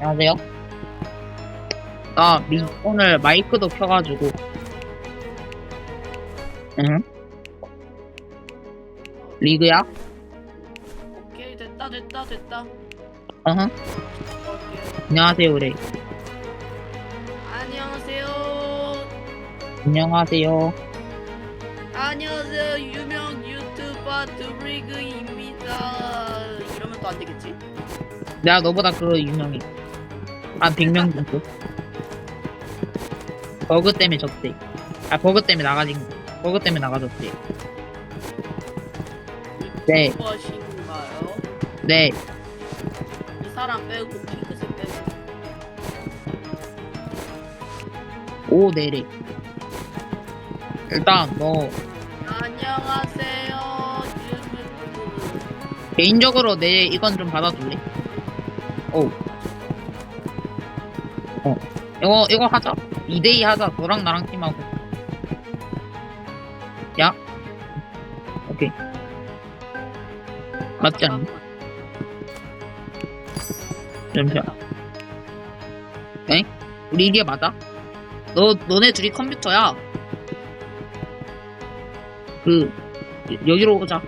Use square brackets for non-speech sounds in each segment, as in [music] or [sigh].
안녕하세요. 나 미, 오늘 마이크도 켜가지고. 응? 리그야? 오케이 됐다 됐다 됐다. 오케이. 안녕하세요, 그래. 안녕하세요 안녕하세요. 안녕하세요 유명 유튜버 드리그입니다 이러면 또 안 되겠지? 내가 너보다 그 유명해. 한 100명 정도. 버그 때문에 졌대. 아, 버그 때문에 나가진 거. 버그 때문에 나가졌대. 네. 유튜버신가요? 네. 이 사람 빼고 핑크색 빼고 오, 네래. 일단, 너, 안녕하세요 유튜브 개인적으로 내 이건 좀 받아줄래? 오. 어. 이거, 이거 하자. 2대2 하자. 너랑 나랑 팀하고. 야? 오케이. 맞지 않니? 잠시만. 엥? 우리 이게 맞아? 너, 너네 둘이 컴퓨터야. 그, 여기로 오자.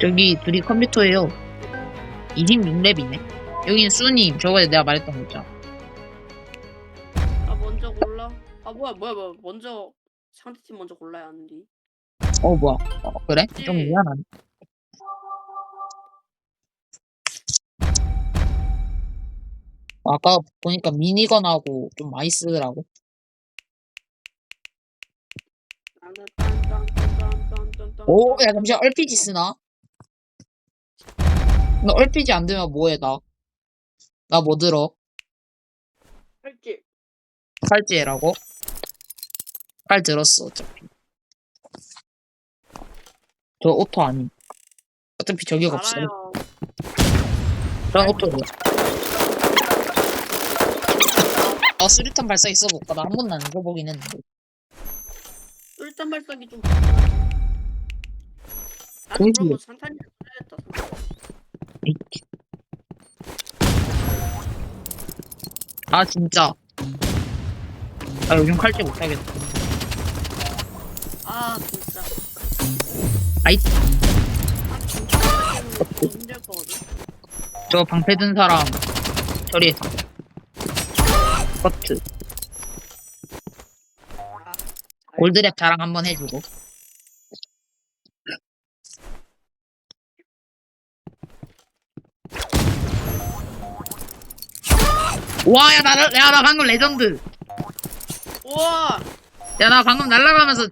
저기 둘이 컴퓨터예요. 26렙이네. 여긴 수님, 저번에 내가 말했던 거 있잖아. 아 먼저 골라 아 뭐야 뭐야 뭐야 먼저 상대팀 먼저 골라야 하는데 어, 뭐야. 어, 그래? 좀 네. 미안하네. 아까 보니까 미니건하고 좀 많이 쓰더라고. 오, 야, 잠시만, RPG 쓰나? 너 RPG 안 되면 뭐해, 나? 나 뭐 들어? 할게 칼찌해라고? 칼 들었어, 어차피. 저 오토 아님. 어차피 저기가 없어. 알아요 전 오토야. 아, 수류탄 발사기 써볼까? 나 한 번도 안 써보긴 했는데. 일단 발사기 좀 아, 공기. 그럼 뭐 산탄이 해야겠다. 에잇. 아, 진짜. 아, 요즘 칼찌 못하겠다. 아 진짜. 아이. 아 진짜. 힘들 거거든. 저 방패 든 사람 처리했어. 커트. 아, 골드랩 자랑 한번 해주고. 와, 야, 나, 야, 나 방금 레전드. 우와. 야, 나 방금 날아가면서.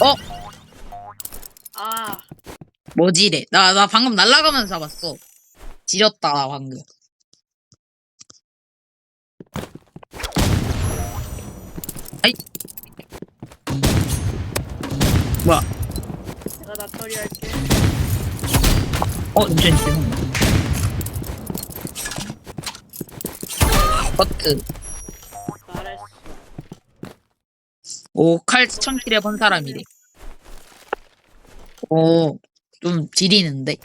어? 아 뭐지래? 나, 나 방금 날아가면서 잡았어. 지렸다, 나 방금. 아이. 뭐야? 나 처리할게. 어, 잠시만, 죄송합니다. 버트. 오, 칼 천킬 해본 사람이래. 오, 좀 지리는데.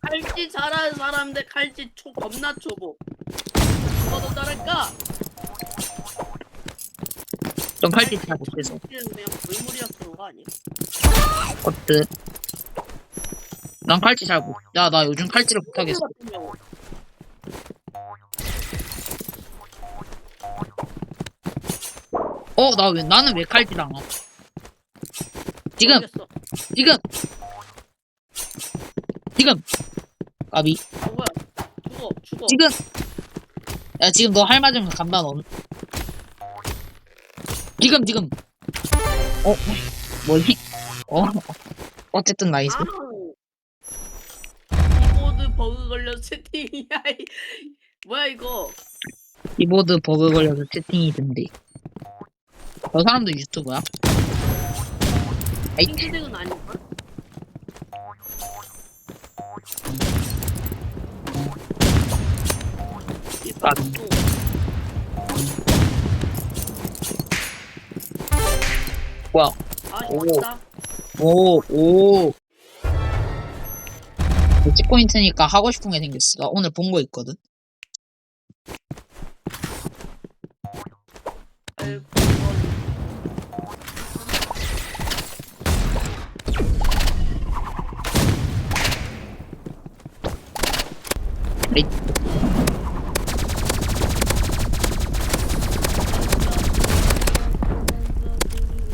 칼질 잘하는 사람인데 칼질 초 겁나 초보. 너도 잘할까? 좀 칼질 잘 못해서. 칼질은 그냥 골물이라서 그런 거 아니야? 버트. 난 칼질 잘 못. 야, 나 요즘 칼질을 못하겠어. 어, 나 왜, 나는 왜 칼질 안 와? 지금, 모르겠어. 지금! 지금! 까비. 아, 뭐야? 죽어 죽어. 지금! 야, 지금 너 할 맞으면 간다, 넌. 지금, 지금! 어, 뭐니? 어, 어쨌든 나이스. 아 키보드 버그 걸려서 채팅이 된대. 저 사람도 유튜브야? 에이, 핑크색은 아닐까? 이 아. 방송. 뭐야? 아 오. 맞다. 오, 오. 매치 포인트니까 하고 싶은 게 생겼어. 나 오늘 본 거 있거든. 에이.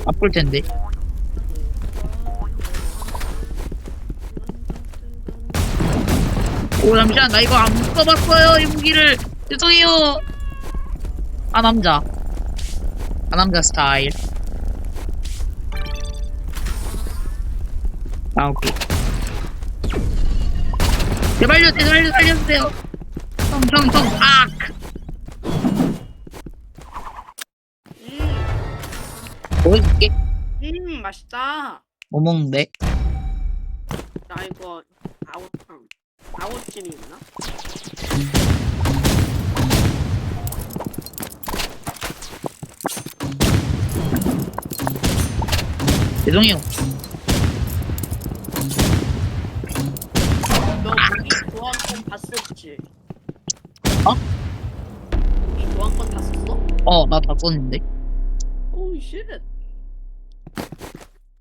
아플 텐데. 오, 잠시만. 나 이거 안 써봤어요. 이 무기를. 죄송해요. 아, 남자. 아, 남자 스타일. 아, 오케이. 제발요, 제발요, 살려주세요. 형, 형, 형, 아! 음, 보여줄게. 음 맛있다. 뭐 먹는데? 나 이거 아웃탕 아웃찜이 있나? 죄송해요. 너 무기 교환권 봤었지? 어? 무기 교환권 다 썼어? 어, 나 다 썼는데. 오우 쉣.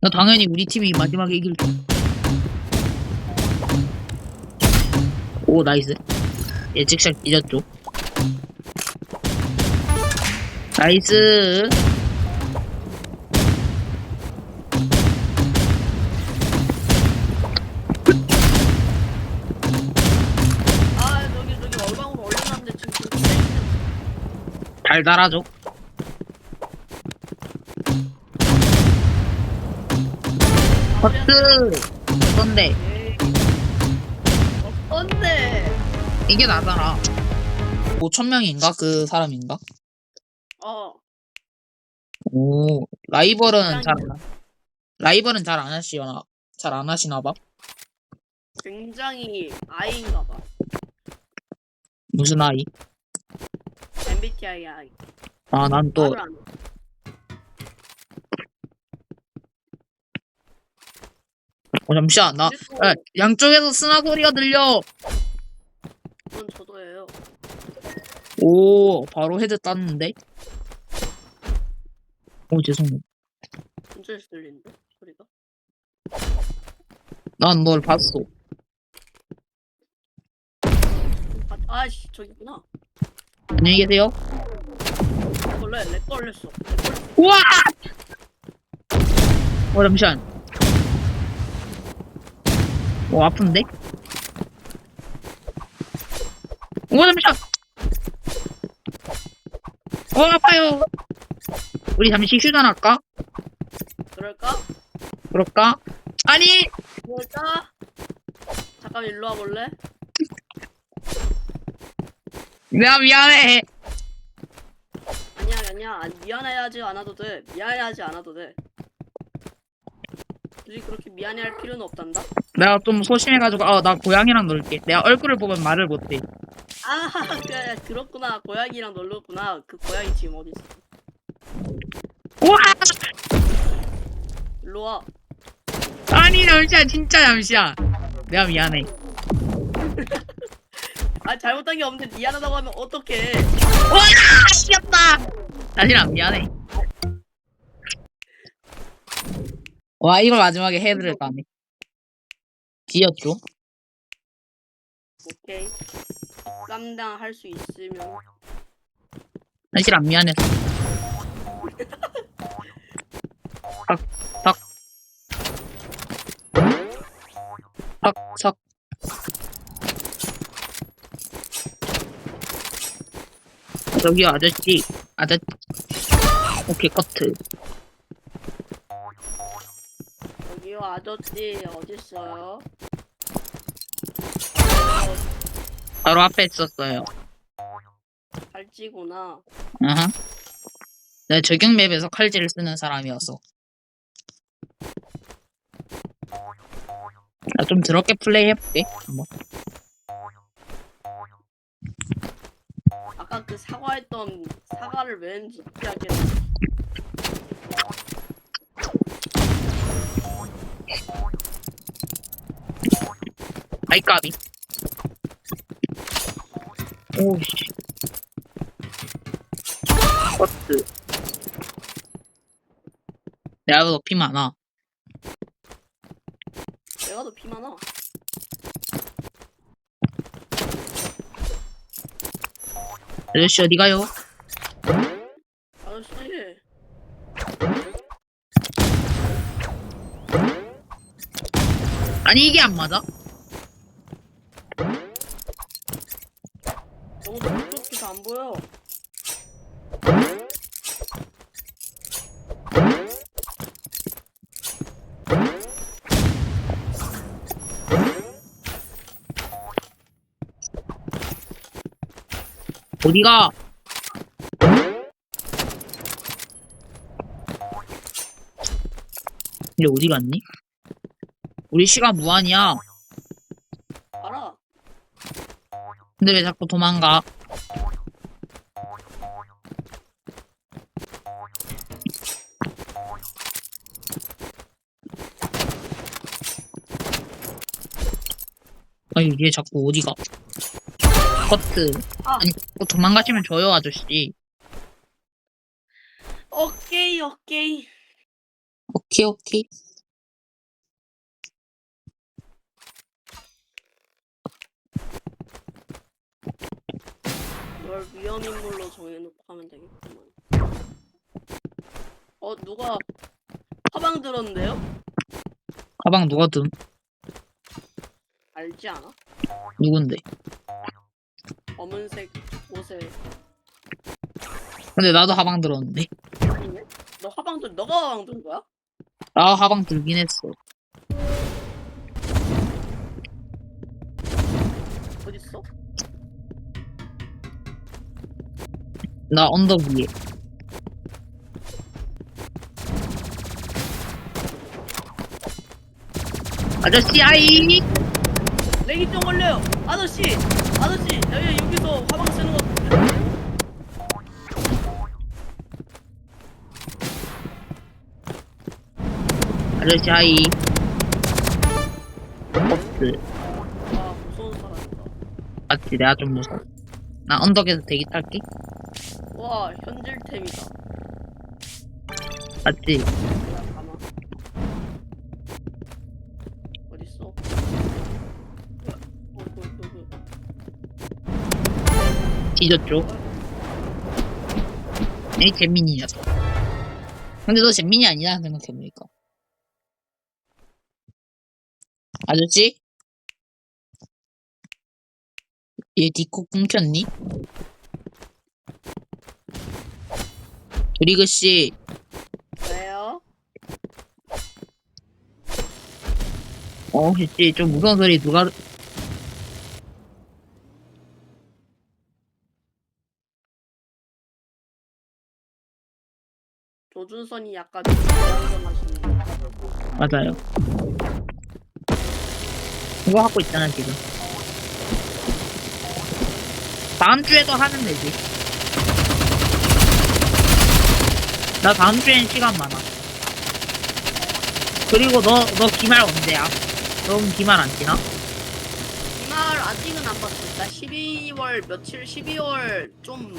나 당연히 우리 팀이 마지막에 이길 줄. 오, 나이스. 예측샷 잊었죠. 나이스. 잘 달아줘. 버트. 어떤데? 어떤데? 이게 나잖아. 5천 명인가? 그 사람인가? 어 오, 라이벌은 잘, 안 라이벌은 잘 안 하시나, 잘 안 하시나 봐. 굉장히 아이인가 봐. 무슨 아이? 아이. 아, 난 또, 말을 안 해. 어, 잠시만, 나, 근데 또 야, 양쪽에서 스나 소리가 들려! 그건 저도예요. 오, 바로 헤드 땄는데? 오, 죄송해요. 진짜 들리는데 소리가? 난 널 봤어. 아, 아씨 저기구나. 안녕히 계세요. 원래 렉 걸렸어. 우와! 어, 잠시만. 오, 아픈데? 오, 잠시만! 어, 아파요! 우리 잠시 휴전할까? 그럴까? 그럴까? 아니! 그럴까? 잠깐 일로 와 볼래? 내가 미안해! 아니야 아니야 아니, 미안해하지 않아도 돼. 미안해하지 않아도 돼. 굳이 그렇게 미안해할 필요는 없단다. 내가 좀 소심해가지고, 아, 나 고양이랑 놀게. 내가 얼굴을 보면 말을 못해. 아 [laughs] 그래 그렇구나 고양이랑 놀렀구나. 그 고양이 지금 어디 있어? 우와! 일로 와. 아니, 잠시만, 진짜 잠시만. 내가 미안해. [laughs] 아 잘못한 게 없는데 미안하다고 하면 어떡해? 와, 씨였다. 다시는 미안해. 와, 이걸 마지막에 따네. 뒤였죠? 오케이. 쌈당 할 수 있으면 사실 안 미안해서. 삭, 삭. 삭, 삭. 저기요, 아저씨. 아저씨. 오케이, 커트. 여기요 아저씨 어딨어요? 바로 앞에 있었어요. 팔찌구나. 아하. 내가 적용 맵에서 칼질을 쓰는 사람이어서. 나 좀 더럽게 플레이 해볼게. 한번. 그때 사과했던 사과를 왠지 피하게 아이까비. 오씨. 버스 내가 더 피 많아. 아저씨 어디 가요? 아저씨. 아니 이게 안 맞아? 너무 촉촉해서 안 보여. 어디가? 근데 어디 갔니? 우리 시간 무한이야. 알아. 근데 왜 자꾸 도망가? 아니 얘 자꾸 어디가? 커트. 아. 아니 도망가시면 줘요 아저씨. 오케이, 오케이. 오케이 오케이. 널 위험인물로 정해놓고 하면 되겠구만. 어, 누가 화방 들었는데요? 가방 누가 든? 알지 않아? 누군데? 검은색 옷에. 근데 나도 가방 들었는데. 아니네? 너 화방 들, 너가 화방 든 거야? 나 가방 들긴 했어. 어딨어? 나 언덕 위에. 아저씨 아이 렉이 좀 걸려요. 아저씨, 아저씨, 여기 여기서 화방 쓰는 거. 아저씨 아이 버스 아, 무서운 사람이다. 맞지 내가 좀 무서워 나 언덕에서 대기 탈게 와, 현질템이다. 맞지 뒤졌죠. 에이 잼민이 녀석 근데 너 잼민이 아니야? 생각해보니까 아저씨? 얘 디코 끊겼니? 그리그씨. 왜요? 어, 혹시 좀 무서운 소리 누가 조준선이 약간 불안정하시네. 맞아요. 그거 하고 있잖아 지금. 다음 주에도 하면 되지. 나 다음 주엔 시간 많아. 그리고 너 너 기말 언제야? 넌 기말 안 지나? 이말 아직은 안 봤어. 나 12월 며칠 12월 좀